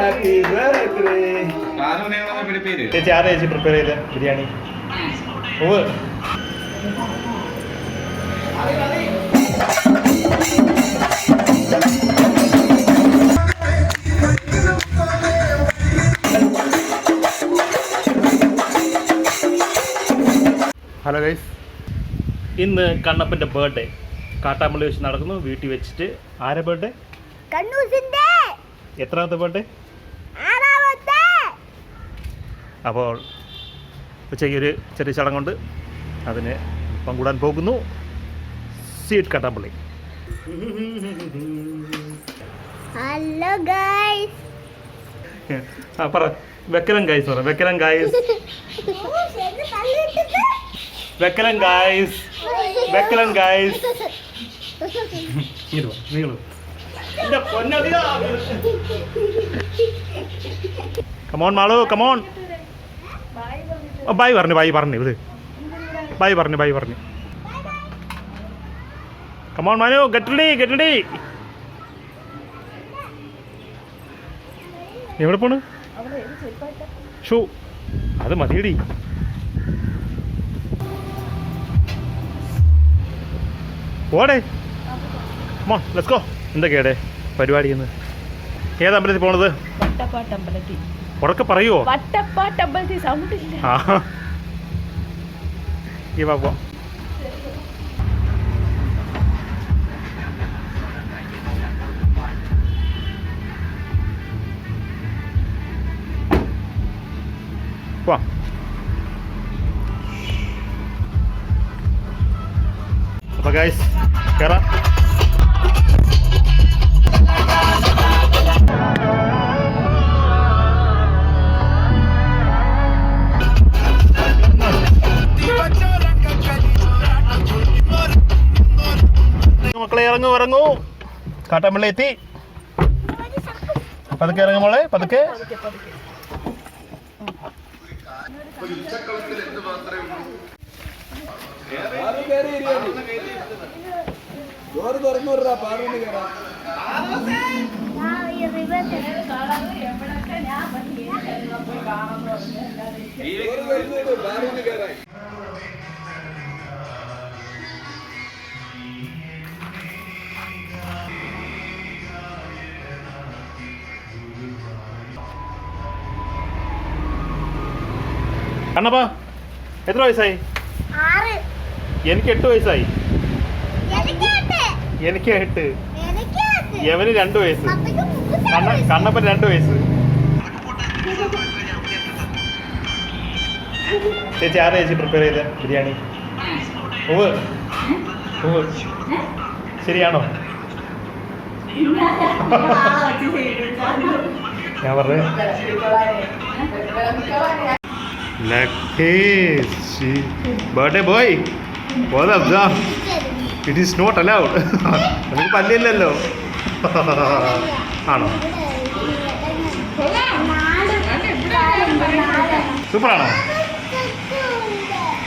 Happy birthday ചേച്ചി ആരാ ചേച്ചി പ്രിപ്പയർ ചെയ്ത ബിരിയാണി? ഓ ഹലോ ഗൈസ് ഇന്ന് കണ്ണപ്പന്റെ ബർത്ത്ഡേ കാട്ടാമ്പള്ളി വെച്ച് നടക്കുന്നു. വീട്ടിൽ വെച്ചിട്ട് ആരെ ബർത്ത്ഡേ കണ്ണൂസിന്റെ. എത്രാമത്തെ ബർത്ത്ഡേ അപ്പോൾ ഉച്ചയ്ക്ക് ഒരു ചെറിയ ചടങ്ങുണ്ട്. അതിന് പങ്കുടാൻ പോകുന്നു. സീറ്റ് കട്ടപ്പള്ളി ഹലോ ഗൈസ് ആ പറ. വെക്കലം ഗൈസ് പറ. വെക്കലം ഗൈസ് വെക്കലം ഗൈസ് വെക്കലം ഗൈസ് നീളു. കമോൺ മാളു. കമോൺ ബായ് പറഞ്ഞു ബൈ പറഞ്ഞു ഇത്. ബൈ പറഞ്ഞു ബൈ പറഞ്ഞു. കമോൺ മാനു ഗെറ്റഡി ഗെറ്റഡി എവിടെ പോണ്? ഷൂ അത് മതിയടി. പോടേ. മോൺ ലെറ്റ്സ് ഗോ എന്തൊക്കെയാടെ പരിപാടി ഏത് അമ്പലത്തിൽ പോണത്? വട്ടപ്പാട്ടമ്പലത്തിൽ ഉറക്കെ പറയുവോ? വട്ടപ്പാട്ടമ്പലത്തിൽ സൗണ്ട് ഇല്ല. ആ. ഈ വാ പോ വാ. അപ്പൊ ഗൈസ് കയറാം മക്കളെ ഇറങ്ങൂ ഇറങ്ങൂ. കാട്ടാമ്പള്ളി എത്തി. പതുക്കെ ഇറങ്ങും മോളെ പതുക്കെ. കണ്ണപ്പാ എത്ര വയസ്സായി? ആറ്. എനിക്ക് എട്ട് വയസ്സായി. എനിക്ക് എട്ട്. യവന് രണ്ട് വയസ്സ്. കണ്ണപ്പൻ രണ്ട് വയസ്സ്. ചേച്ചി ആരാ ചേച്ചി പ്രിപ്പയർ ചെയ്ത ബിരിയാണി? ഓവ് ഓവ് ശരിയാണോ? ഞാൻ പറഞ്ഞു. Birthday boy it is not allowed നമുക്ക് പല്ലില്ലല്ലോ. ആണോ? സൂപ്പറാണോ?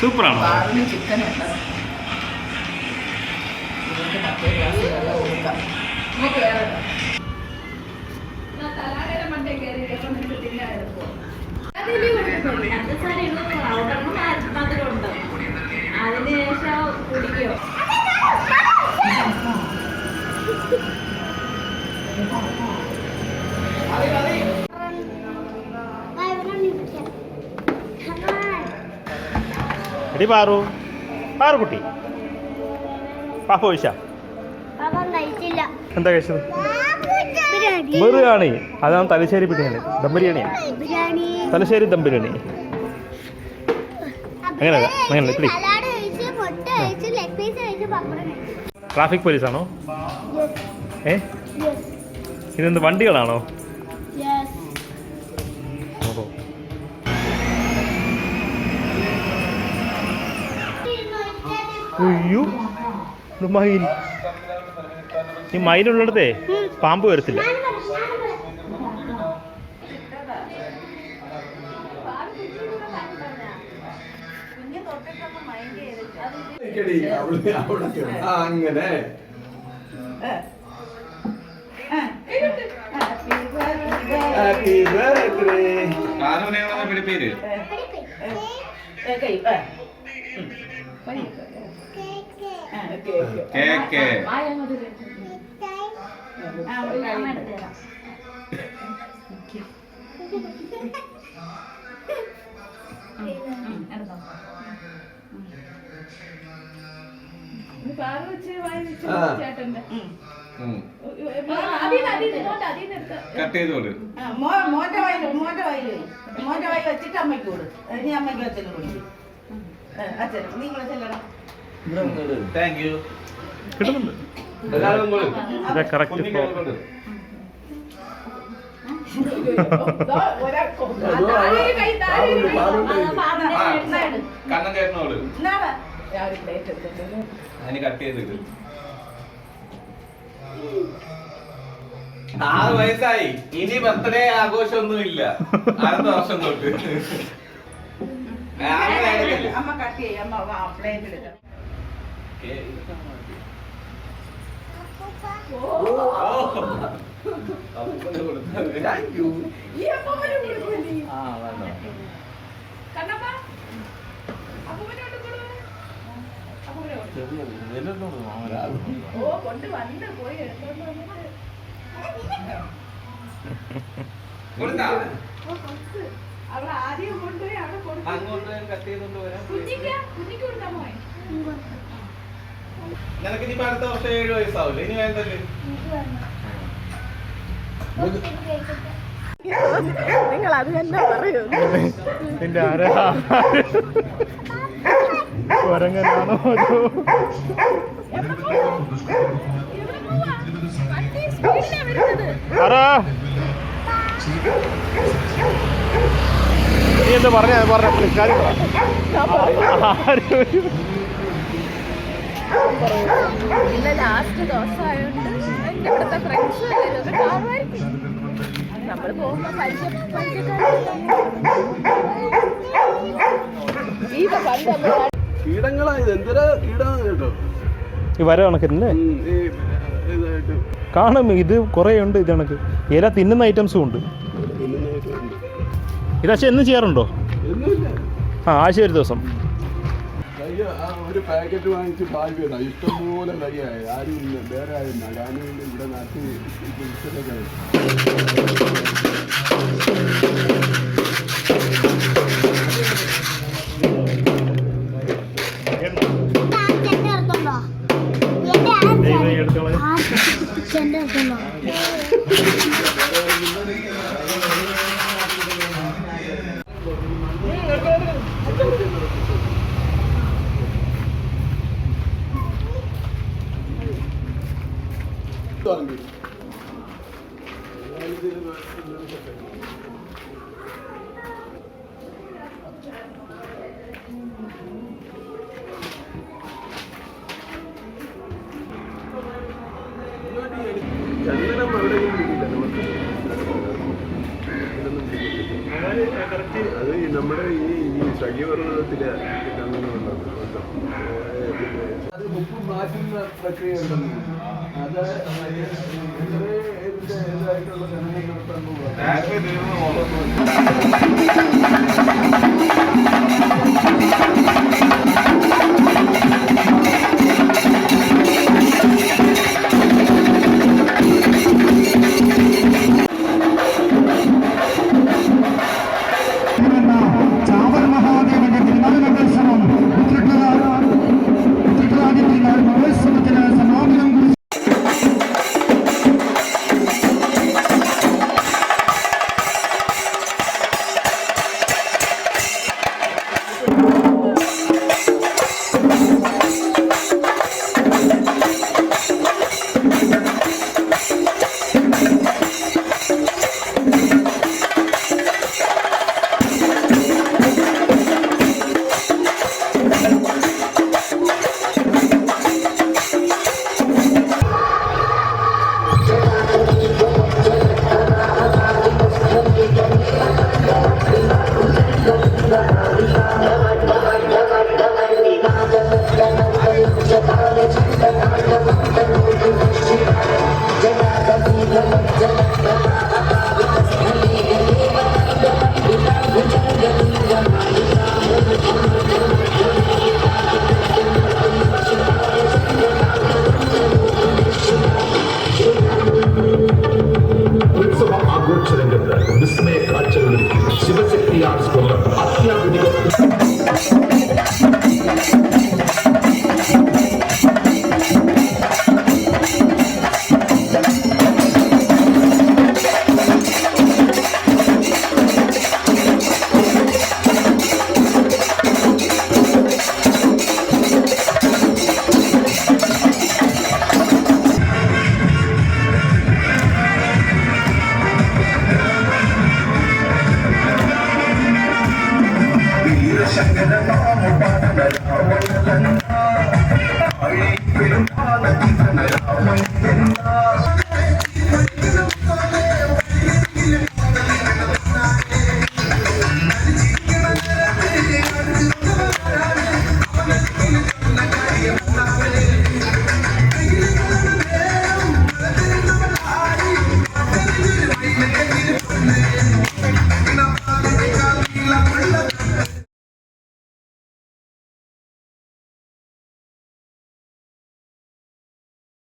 സൂപ്പറാണോ? ചിക്കൻ അതിനുശേഷം കുടിക്കോ എടി പാറു പാറു കുട്ടി പാപ്പ കഴിച്ചില്ല. എന്താ കഴിച്ചത്? ബിരിയാണി അതാണ് തലശ്ശേരി ബിരിയാണി ദം ബിരിയാണിയാ ബിരിയാണി തലശ്ശേരി ദം ബിരിയാണി അങ്ങനെ അങ്ങനെ കഴിച്ചു ട്രാഫിക് പോലീസാണോ? ഏ? ഇതെന്ത് വണ്ടികളാണോ? അയ്യോ മയിൽ ഈ മയിലുള്ളിടത്തെ പാമ്പ് വരത്തില്ല അങ്ങനെ ഹാപ്പി ബർത്ത്ഡേ കാരണമാണ് പേര് കൈ ആ ഉം. പയ്യെ. ആ, ഓക്കേ, ഓക്കേ. കേക്ക് കട്ട് ചെയ്തോളൂ ആ, മോ- മോന്റെ വായിൽ മോന്റെ വായിൽ വെയ്. മോന്റെ വായിൽ വെച്ചിട്ട് അമ്മയ്ക്ക് കൊടു. ഇനി അമ്മയ്ക്ക് അച്ഛനും കൊടുക്കും. അച്ഛനും നിങ്ങൾ ചെല്ലണം. താങ്ക് യു കിട്ടുന്നുണ്ട്. കൂടി ഇതാ കറക്റ്റ് അതിന് കട്ട് ആറ് വയസ്സായി ഇനി ബർത്ത്ഡേ ആഘോഷമൊന്നും ഇല്ല അടുത്ത വർഷം തൊട്ട്. അമ്മ കട്ട് ചെയ്യാം അമ്മ പ്ലേറ്റ് എടുക്കാം താങ്ക് യു? ആ, വേണ്ട. അവിടെ കൊടുത്തു അങ്ങോട്ട് കട്ട് ചെയ്തോണ്ട് വരാം കുഞ്ഞിക്ക് കുഞ്ഞിക്ക് കൊടുത്താ മോയെ നിനക്ക് ഇനി അടുത്ത വർഷം ഏഴ് വയസ്സാവില്ല ഇനി വേണ്ടല്ലേ? നിങ്ങൾ അത് തന്നെ പറയൂ. നിന്റെ ആരാ? കുരങ്ങനാണോ അതോ? ആരാ? നീ എന്താ പറഞ്ഞ? പറഞ്ഞ ആരും ഇന്ന് ലാസ്റ്റ് ദിവസമായോണ്ട് എന്റെ ഇവിടുത്തെ ഫ്രണ്ട്സ് കാണുമായിരിക്കും നമ്മൾ പോകുമ്പോൾ പരിചയം എന്തൊരു കീടമാണ് കേട്ടോ? ഈ വര കാണും ഇത് കുറേ ഉണ്ട് ഇത് കണക്ക്. ഇല തിന്നുന്ന ഐറ്റംസും ഉണ്ട്. തിന്നുന്നതായിട്ട് എന്നും ചെയ്യാറുണ്ടോ? ഒന്നുമില്ല ആ ആഴ്ച ഒരു ദിവസം. തൈ ഒരു പാക്കറ്റ് വാങ്ങിച്ച് വേണം ഇഷ്ടംപോലെ തൈയായി ആരും ഇല്ല. വേറെ ആരും ഞാനും ഇവിടെ നാട്ടിൽ ചന്ദനം എവിടെയും കിട്ടിയില്ല നമുക്ക് ഇതൊന്നും. അത് നമ്മുടെ ഈ ഈ സഖ്യവർണത്തിലെ അത് ഉപ്പ് മാറ്റുന്ന പ്രക്രിയ ഉണ്ടെന്ന് അത് ഇതായിട്ടുള്ള നടത്താൻ പോകും.